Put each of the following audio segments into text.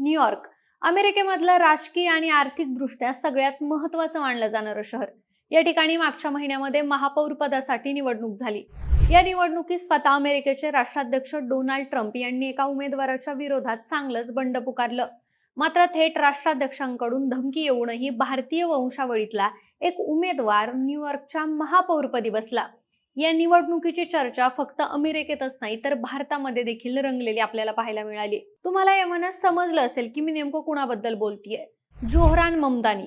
New York अमेरिकेमधलं राजकीय आणि आर्थिक दृष्ट्या सगळ्यात महत्वाचं मानलं जाणारं शहर. या ठिकाणी मागच्या महिन्यामध्ये महापौर पदासाठी निवडणूक झाली. या निवडणुकीत स्वतः अमेरिकेचे राष्ट्राध्यक्ष डोनाल्ड ट्रम्प यांनी एका उमेदवाराच्या विरोधात चांगलंच बंड पुकारलं. मात्र थेट राष्ट्राध्यक्षांकडून धमकी येऊनही भारतीय वंशावळीतला एक उमेदवार न्यूयॉर्कच्या महापौरपदी बसला. या निवडणुकीची चर्चा फक्त अमेरिकेतच नाही तर भारतामध्ये देखील रंगलेली आपल्याला पाहायला मिळाली. तुम्हाला या मनात समजलं असेल की मी नेमकं कुणाबद्दल बोलतीये? जोहरान ममदानी.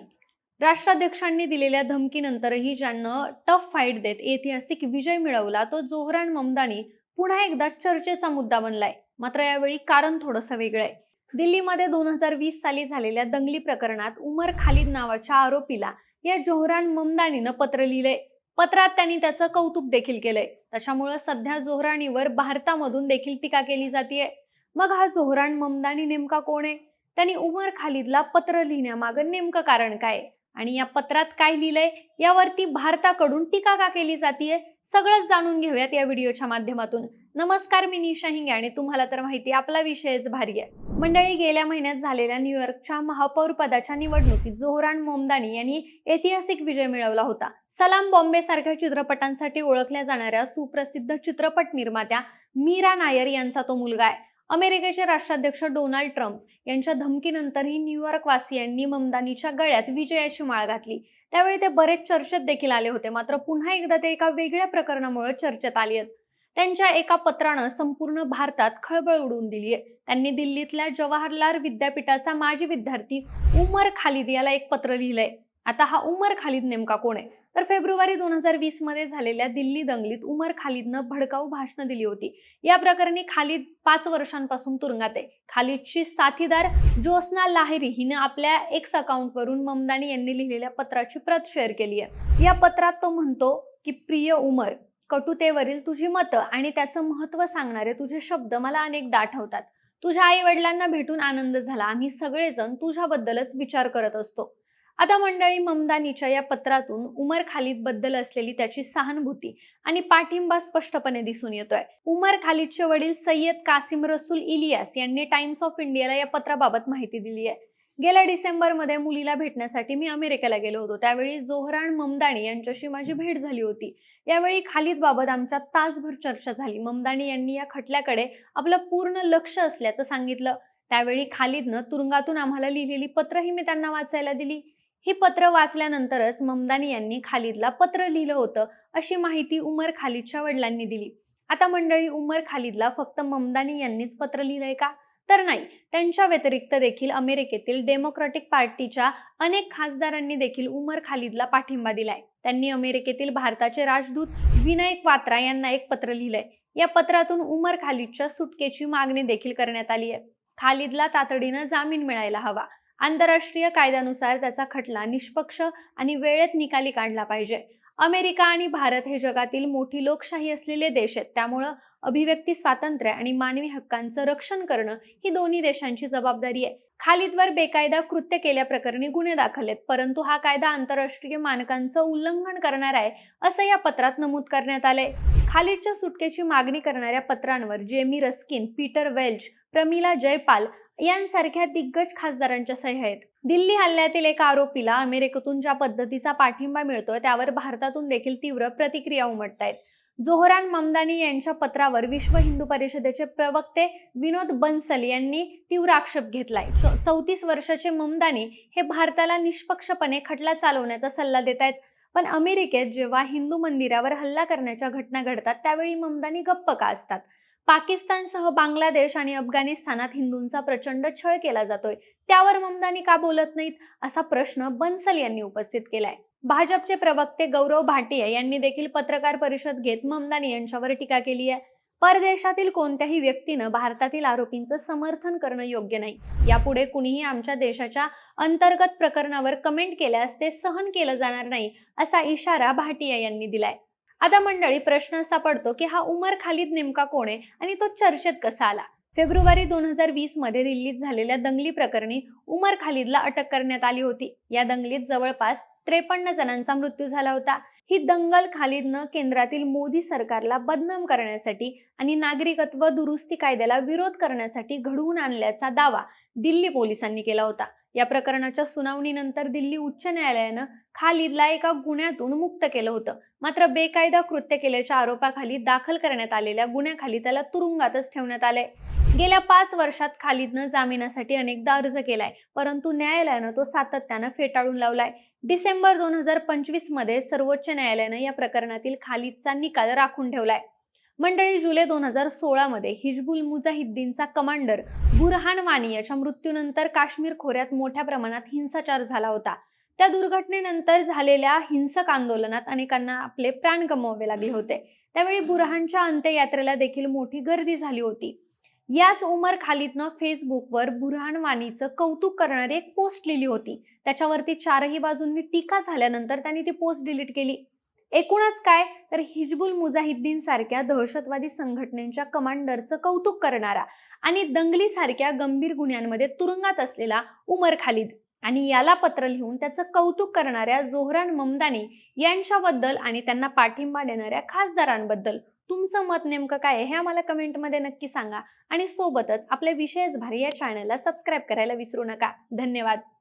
राष्ट्राध्यक्षांनी दिलेल्या धमकीनंतरही ज्यांना टफ फाईट देत ऐतिहासिक विजय मिळवला तो जोहरान ममदानी पुन्हा एकदा चर्चेचा मुद्दा बनलाय. मात्र यावेळी कारण थोडंसं वेगळं आहे. दिल्लीमध्ये दोन हजार वीस साली झालेल्या दंगली प्रकरणात उमर खालिद नावाच्या आरोपीला या जोहरान ममदानीनं पत्र लिहिलंय. पत्रात त्यांनी त्याचं कौतुक देखील केलंय. त्याच्यामुळं सध्या जोहरानीवर भारतामधून देखील टीका केली जाते मग हा जोहरान ममदानी नेमका कोण आहे? त्यांनी उमर खालिदला पत्र लिहिण्यामागं नेमकं कारण काय आणि या पत्रात काय लिहिलंय? यावरती भारताकडून टीका का केली जातीये? सगळंच जाणून घेऊयात या व्हिडिओच्या माध्यमातून. नमस्कार मी निशा हिंगे आणि तुम्हाला तर माहिती आपला विषयच भारी आहे. मंडळी गेल्या महिन्यात झालेल्या न्यूयॉर्कच्या महापौर पदाच्या निवडणुकीत जोहरान मोमदानी यांनी ऐतिहासिक विजय मिळवला होता. सलाम बॉम्बे सारख्या चित्रपटांसाठी ओळखल्या जाणाऱ्या सुप्रसिद्ध चित्रपट निर्मात्या मीरा नायर यांचा तो मुलगा आहे. अमेरिकेचे राष्ट्राध्यक्ष डोनाल्ड ट्रम्प यांच्या धमकीनंतरही न्यूयॉर्क वासियांनी ममदानीच्या गळ्यात विजयाची माळ घातली. त्यावेळी ते बरेच चर्चेत देखील आले होते मात्र पुन्हा एकदा ते एका वेगळ्या प्रकरणामुळे चर्चेत आली आहेत. त्यांच्या एका पत्रानं संपूर्ण भारतात खळबळ उडवून दिली आहे. त्यांनी दिल्लीतल्या जवाहरलाल विद्यापीठाचा माजी विद्यार्थी उमर खालिद याला एक पत्र लिहिलंय. आता हा उमर खालिद नेमका कोण आहे? तर फेब्रुवारी दोन हजार वीसमध्ये झालेल्या दिल्ली दंगलीत उमर खालिदनं भडकाऊ भाषणं दिली होती. या प्रकरणी खालिद पाच वर्षांपासून तुरुंगात आहे. खालिदची साथीदार ज्योत्ना लाहिरी हिनं आपल्या एक्स अकाउंटवरून ममदानी यांनी लिहिलेल्या पत्राची प्रत शेअर केली आहे. या पत्रात तो म्हणतो की प्रिय उमर कटुतेवरील तुझी मतं आणि त्याचं महत्त्व सांगणारे तुझे शब्द मला अनेकदा आठवतात तुझ्या आई वडिलांना भेटून आनंद झाला. आम्ही सगळेजण तुझ्याबद्दलच विचार करत असतो. आता मंडळी ममदानीच्या या पत्रातून उमर खालिदबद्दल असलेली त्याची सहानुभूती आणि पाठिंबा स्पष्टपणे दिसून येतोय. उमर खालिदचे वडील सय्यद कासिम रसूल इलियास यांनी टाइम्स ऑफ इंडियाला या पत्राबाबत माहिती दिली आहे. गेल्या डिसेंबरमध्ये मुलीला भेटण्यासाठी मी अमेरिकेला गेलो होतो. त्यावेळी जोहरान ममदानी यांच्याशी माझी भेट झाली होती. यावेळी खालीद बाबत आमच्यात तासभर चर्चा झाली. ममदानी यांनी या खटल्याकडे आपलं पूर्ण लक्ष असल्याचं सांगितलं. त्यावेळी खालिदनं तुरुंगातून आम्हाला लिहिलेली पत्रही मी त्यांना वाचायला दिली. ही पत्र वाचल्यानंतरच ममदानी यांनी खालिदला पत्र लिहिलं होतं अशी माहिती उमर खालिदच्या वडिलांनी दिली. आता मंडळी उमर खालिदला फक्त ममदानी यांनीच पत्र लिहिलंय का? तर नाही. त्यांच्या व्यतिरिक्त देखील अमेरिकेतील डेमोक्रॅटिक पार्टीच्या अनेक खासदारांनी देखील उमर खालिदला पाठिंबा दिलाय. त्यांनी अमेरिकेतील भारताचे राजदूत विनायक वात्रा यांना एक पत्र लिहिलंय. या पत्रातून उमर खालिदच्या सुटकेची मागणी देखील करण्यात आली आहे. खालिदला तातडीनं जामीन मिळायला हवा. आंतरराष्ट्रीय कायद्यानुसार त्याचा खटला निष्पक्ष आणि वेळेत निकाली काढला पाहिजे. अमेरिका आणि भारत हे जगातील मोठी लोकशाही असलेले देश आहेत. त्यामुळं अभिव्यक्ती स्वातंत्र्य आणि मानवी हक्कांचं रक्षण करणं ही दोन्ही देशांची जबाबदारी आहे. खालिदवर बेकायदा कृत्य केल्याप्रकरणी गुन्हे दाखल आहेत परंतु हा कायदा आंतरराष्ट्रीय मानकांचं उल्लंघन करणार आहे असं या पत्रात नमूद करण्यात आलंय. खालिदच्या सुटकेची मागणी करणाऱ्या पत्रांवर Jamie Raskin Peter Welch Pramila Jayapal यांसारख्या दिग्गज खासदारांच्या सह्या आहेत. दिल्ली हल्ल्यातील एका आरोपीला अमेरिकेतून ज्या पद्धतीचा पाठिंबा मिळतोय त्यावर भारतातून देखील तीव्र प्रतिक्रिया उमटत आहेत जोहरान ममदानी यांच्या पत्रावर विश्व हिंदू परिषदेचे प्रवक्ते विनोद बन्सल यांनी तीव्र आक्षेप घेतलाय. चौतीस वर्षाचे ममदानी हे भारताला निष्पक्षपणे खटला चालवण्याचा सल्ला देत आहेत पण अमेरिकेत जेव्हा हिंदू मंदिरावर हल्ला करण्याच्या घटना घडतात त्यावेळी ममदानी गप्प का असतात? पाकिस्तानसह बांगलादेश आणि अफगाणिस्तानात हिंदूंचा प्रचंड छळ केला जातोय. त्यावर ममदानी का बोलत नाहीत? असा प्रश्न बन्सल यांनी उपस्थित केलाय. भाजपचे प्रवक्ते गौरव भाटिया यांनी देखील पत्रकार परिषद घेत ममदानी यांच्यावर टीका केली आहे. परदेशातील कोणत्याही व्यक्तीनं भारतातील आरोपींचं समर्थन करणं योग्य नाही. यापुढे कुणीही आमच्या देशाच्या अंतर्गत प्रकरणावर कमेंट केल्यास ते सहन केलं जाणार नाही असा इशारा भाटिया यांनी दिलाय. आता मंडळी प्रश्न असा पडतो की हा उमर खालिद नेमका कोण आहे आणि तो चर्चेत कसा आला? फेब्रुवारी दोन हजार वीसमध्ये दिल्लीत झालेल्या दंगली प्रकरणी उमर खालिदला अटक करण्यात आली होती. या दंगलीत जवळपास त्रेपन्न जणांचा मृत्यू झाला होता. ही दंगल खालिदनं केंद्रातील मोदी सरकारला बदनाम करण्यासाठी आणि नागरिकत्व दुरुस्ती कायद्याला विरोध करण्यासाठी घडवून आणल्याचा दावा दिल्ली पोलिसांनी केला होता. या प्रकरणाच्या सुनावणीनंतर दिल्ली उच्च न्यायालयानं खालिदला एका गुन्ह्यातून मुक्त केलं होतं. मात्र बेकायदा कृत्य केल्याच्या आरोपाखाली दाखल करण्यात आलेल्या गुन्ह्याखाली त्याला तुरुंगातच ठेवण्यात आलंय. गेल्या पाच वर्षात खालिदनं जामिनासाठी अनेकदा अर्ज केलाय परंतु न्यायालयानं तो सातत्यानं फेटाळून लावलाय. डिसेंबर दोन हजार पंचवीसमध्ये सर्वोच्च न्यायालयानं या प्रकरणातील खालिदचा निकाल राखून ठेवलाय. मंडळी जुलै दोन हजार सोळामध्ये हिजबुल मुजाहिद्दीनचा कमांडर बुरहान वानी याच्या मृत्यूनंतर काश्मीर खोऱ्यात मोठ्या प्रमाणात हिंसाचार झाला होता. त्या दुर्घटनेनंतर झालेल्या हिंसक आंदोलनात अनेकांना आपले प्राण गमवावे लागले होते. त्यावेळी बुरहानच्या अंत्ययात्रेला देखील मोठी गर्दी झाली होती. याच उमर खालिदनं फेसबुकवर बुरहान वानीचं कौतुक करणारी एक पोस्ट लिहिली होती. त्याच्यावरती चारही बाजूंनी टीका झाल्यानंतर त्यांनी ती पोस्ट डिलीट केली. एकूणच काय? तर हिजबुल मुजाहिद्दीन सारख्या दहशतवादी संघटनेच्या कमांडरचं कौतुक करणारा आणि दंगली सारख्या गंभीर गुन्ह्यांमध्ये तुरुंगात असलेला उमर खालिद आणि याला पत्र लिहून त्याचं कौतुक करणाऱ्या जोहरान ममदानी यांच्याबद्दल आणि त्यांना पाठिंबा देणाऱ्या खासदारांबद्दल तुमचं मत नेमकं काय आहे हे आम्हाला कमेंटमध्ये नक्की सांगा आणि सोबतच आपल्या विषयच भारी या चॅनलला सबस्क्राईब करायला विसरू नका. धन्यवाद.